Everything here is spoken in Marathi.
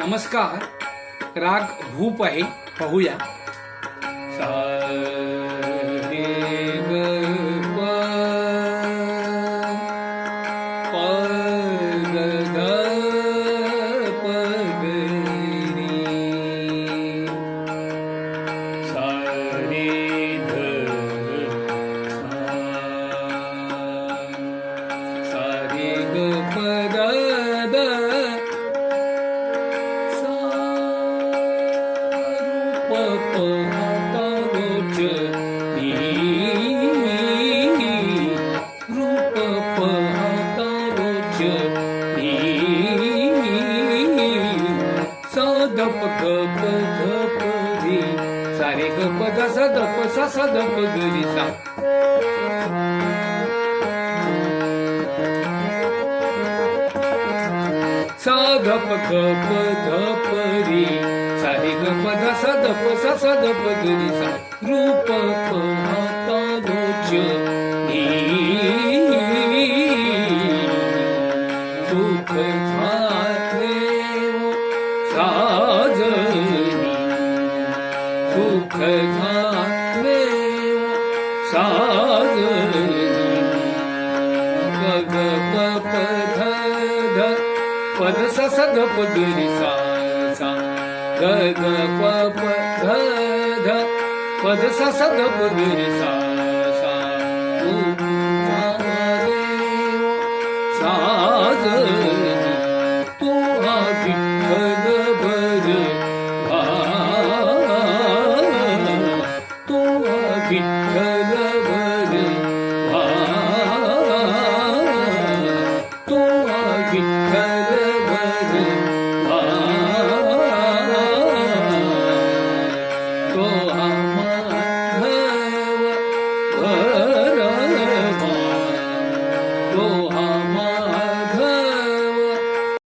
नमस्कार राग भूप आहे पाहूया. सदप गप गप रे सारे गप द सदप सा धप गरी सा सा गप धप रे सारे गप ध सदप दप सा गरी सा रूप पाहता लोच सुख झाले साजनी। सुख झाले साजनी। ग ग पद सदप स सा सा ग ग प प ध ध पद स स ग प ग रे सा सा उ रे साजनी तू हा विठ्ठल बर तू हा विठ्ठल हा विठ्ठल Oh,